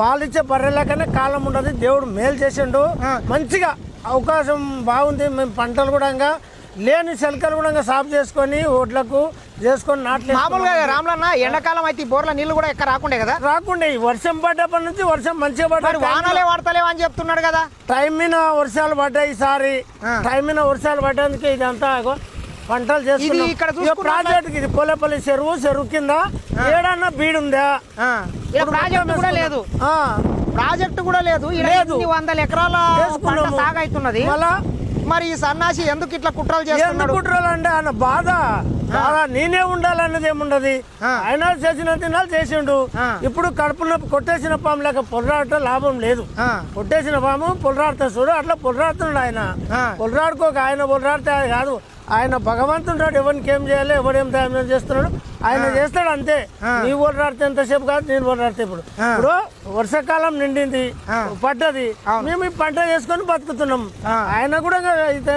పాలిచ్చే బర్రెలకనే కాలం ఉండదు. దేవుడు మేలు చేసిండు. మంచిగా అవకాశం బాగుంది. మేము పంటలు కూడా ఇంకా లేని శల్కలు కూడా ఇంకా సాఫ్ చేసుకొని ఓట్లకు చేసుకొని నాట్లు మామూలుగా రాములన్న ఎండాకాలం అయితే బోర్ల నీళ్ళు కూడా ఎక్కడ రాకుండే కదా? రాకుండా. వర్షం పడ్డప్పటి నుంచి వర్షం మంచిగా మరి పడ్డ వానలే వాడతలేవు అని చెప్తున్నాడు కదా? టైం మీద వర్షాలు పడ్డాయి ఈసారి. టైం మీద వర్షాలు పడ్డానికి ఇదంతా పంటలు చేసుకున్నాం. ప్రాజెక్ట్ ఇది పోలేపల్లి చెరువు చెరువు కింద ఏడన్నా బీడుందా? ప్రాజెక్టు కూడా లేదు. ఆ, ప్రాజెక్టు కూడా లేదు. లేదు. వందల ఎకరాల పంట. సాగైతున్నది మరి ఈ సన్నాసి ఎందుకు ఇట్లా కుట్రలు కుట్రాలంటే ఆయన బాధ బాధ. నేనే ఉండాలన్నది ఏముండదు. ఆయన చేసిన తినాలు చేసిండు. ఇప్పుడు కడుపున కొట్టేసిన పాము లేక పొర్రాట లాభం లేదు కొట్టేసిన పాము పొలరాడుతా చూడు అట్లా పొలరాడుతున్నాడు ఆయన. పొలరాడుకోక ఆయన పొలరాడితే కాదు ఆయన భగవంతుడు ఎవరికి ఏం చేయాలి ఎవడేం ఏం చేస్తున్నాడు ఆయన చేస్తాడు అంతే. నీ పొలరాడితే ఎంతసేపు కాదు నేను పొలరాడితే ఇప్పుడు. ఇప్పుడు వర్షాకాలం నిండింది. పడ్డది. మేము ఈ పంట చేసుకొని బతుకుతున్నాం. ఆయన కూడా